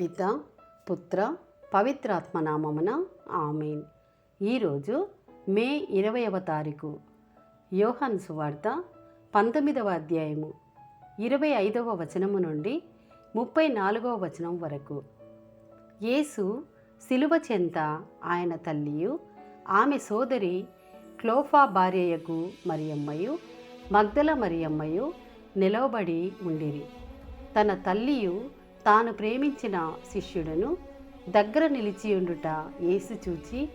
పిత పుత్ర పవిత్రాత్మనామమున ఆమెన్. ఈరోజు మే ఇరవైవ తారీఖు. యోహన్ సువార్త పంతొమ్మిదవ అధ్యాయము ఇరవై ఐదవ వచనము నుండి ముప్పై నాలుగవ వచనం వరకు. యేసు శిలువ చెంత ఆయన తల్లియు ఆమె సోదరి క్లోఫా భార్యయకు మరియమ్మయు మగ్దల మరియమ్మయు నిలవబడి ఉండిరి. తన తల్లియు తాను ప్రేమించిన శిష్యుడను దగ్గర నిలిచి ఉండుట యేసు చూచి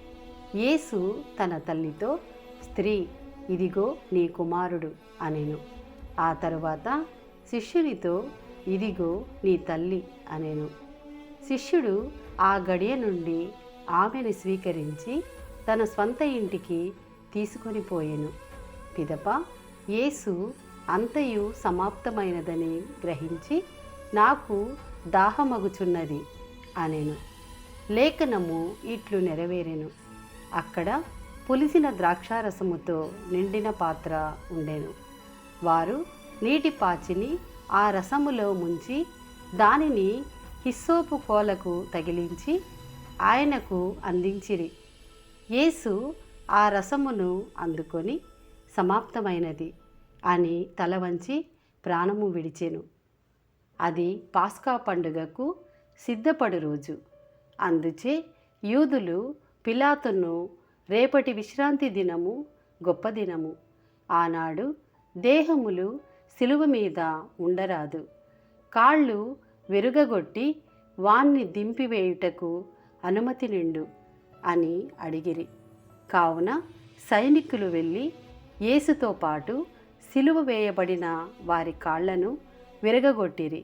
యేసు తన తల్లితో స్త్రీ ఇదిగో నీ కుమారుడు అనెను. ఆ తరువాత శిష్యునితో ఇదిగో నీ తల్లి అనెను. శిష్యుడు ఆ గడియ నుండి ఆమెను స్వీకరించి తన స్వంత ఇంటికి తీసుకొని పోయెను. పిదప యేసు అంతయు సమాప్తమైనదని గ్రహించి నాకు దాహమగుచున్నది అనెను. లేఖనము ఇట్లు నెరవేరెను. అక్కడ పులిసిన ద్రాక్షారసముతో నిండిన పాత్ర ఉండెను. వారు నీటి పాచిని ఆ రసములో ముంచి దానిని హిస్సోపు కోలకు తగిలించి ఆయనకు అందించిరి. యేసు ఆ రసమును అందుకొని సమాప్తమైనది అని తల వంచి ప్రాణము విడిచెను. అది పాస్కా పండుగకు సిద్ధపడు రోజు. అందుచే యూదులు పిలాతును రేపటి విశ్రాంతి దినము గొప్ప దినము. ఆనాడు దేహములు సిలువ మీద ఉండరాదు. కాళ్ళు విరుగగొట్టి వాణ్ణి దింపివేయుటకు అనుమతి నిండు అని అడిగిరి. కావున సైనికులు వెళ్ళి యేసుతో పాటు సిలువ వేయబడిన వారి కాళ్ళను విరగగొట్టిరి.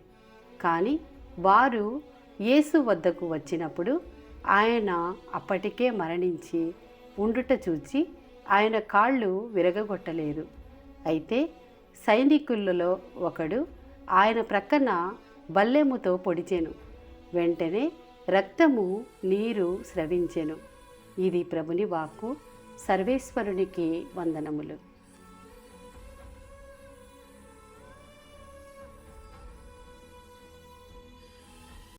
కానీ వారు యేసు వద్దకు వచ్చినప్పుడు ఆయన అప్పటికే మరణించి ఉండుట చూచి ఆయన కాళ్ళు విరగగొట్టలేదు. అయితే సైనికులలో ఒకడు ఆయన ప్రక్కన బల్లెముతో పొడిచెను. వెంటనే రక్తము నీరు స్రవించెను. ఇది ప్రభుని వాక్కు. సర్వేశ్వరునికి వందనములు.